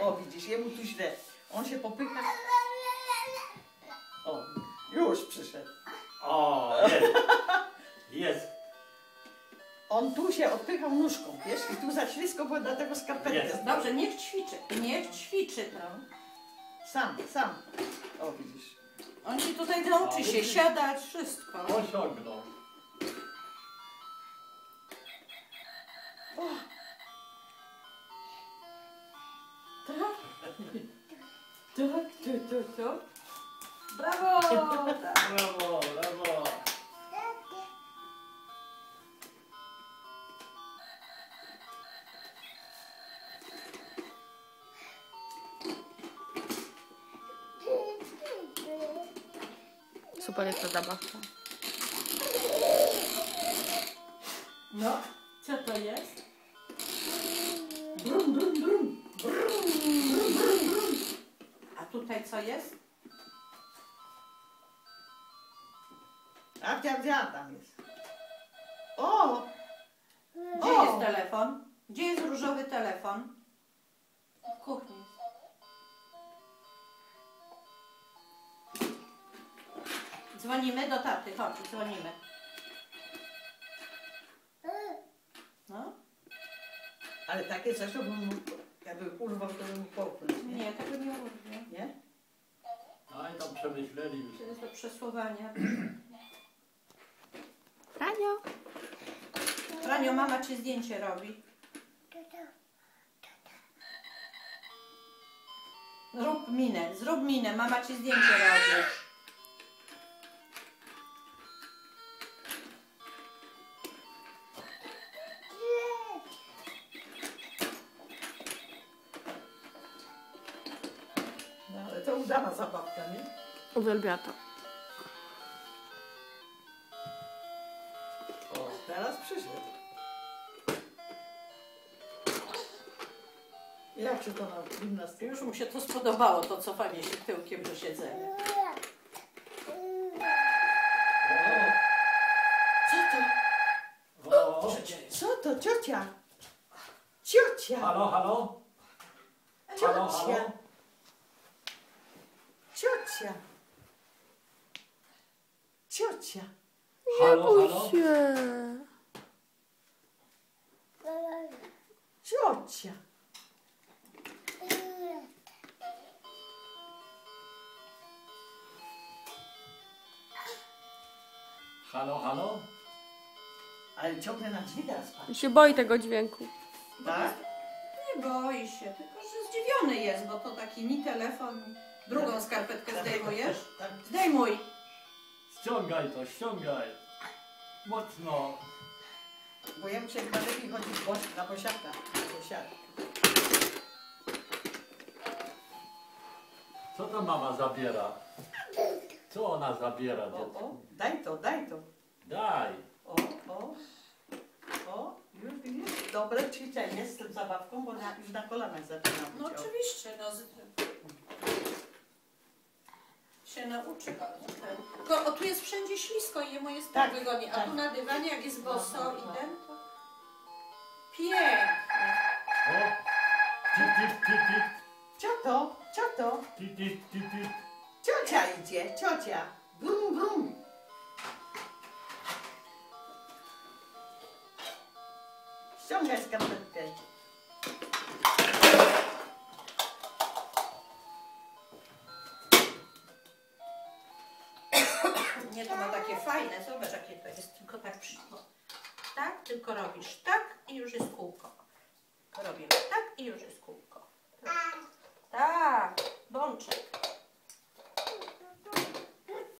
O, widzisz, jemu tu źle. On się popycha. O, już przyszedł. O, jest. Jest. On tu się odpychał nóżką, wiesz, i tu za ślisko, bo dlatego skarpetkę Jest. Dobrze, niech ćwiczy. Niech ćwiczy to. Sam, sam. O, widzisz. On się tutaj nauczy się siadać, wszystko. Osiągnął. Tak? Tak, to, to, to. Brawo! Tak. Brawo, brawo. Super jest ta zabawka. No, co to jest? Tutaj co jest? A gdzie, gdzie tam jest? O! Gdzie O! jest telefon? Gdzie jest różowy telefon? W kuchni. Dzwonimy do taty, chodź, dzwonimy. No? Ale takie coś, to bym mógł, jakby urwał, to bym mógł? Nie, tego nie urwie. Nie? Aj, tam przemyśleli już. To jest do przesuwania. Franio. Franio, mama ci zdjęcie robi. Zrób minę, zrób minę, mama ci zdjęcie robi. Udana zabawka, nie? Uwielbia to. O, teraz przyszedł. Jak się to na gimnastyce? Już mu się to spodobało, to cofanie się tyłkiem do siedzenia. Co to? O, Co to? Ciocia! Ciocia! halo, halo? Halo, halo? Ciocia! Ciocia! Halo, halo? się. Ciocia! Halo, halo? Ale ciągle na drzwi teraz patrzy. się boi tego dźwięku. Tak? Nie boi się, tylko że zdziwiony jest, bo to taki ni telefon. Drugą skarpetkę zdejmujesz? Zdejmuj! Ściągaj to, ściągaj. Mocno. Bo ja muszę chyba lepiej chodzić boś- na posiadkach. Co to mama zabiera? Co ona zabiera, O, o, daj to, daj to. Daj. O, o, o, już widzisz? Dobre ćwiczenie z tą zabawką, bo na, już na kolanach zaczynam No być. Oczywiście, no. Z... Się nauczy. Tylko o, tu jest wszędzie ślisko i jemu jest tak, Tak, wygodnie. A tak. tu na dywanie, jak jest boso i ten, to pięknie. O. Tit, tit, tit, tit. Cioto, cioto, Tit, tit, tit, tit. ciocia idzie, ciocia. Brum, brum. Ściągaj skarpetkę. Nie, to ma takie fajne. Zobacz, jakie to jest. Tylko tak przy... o, Tak, tylko. Robisz tak i już jest kółko.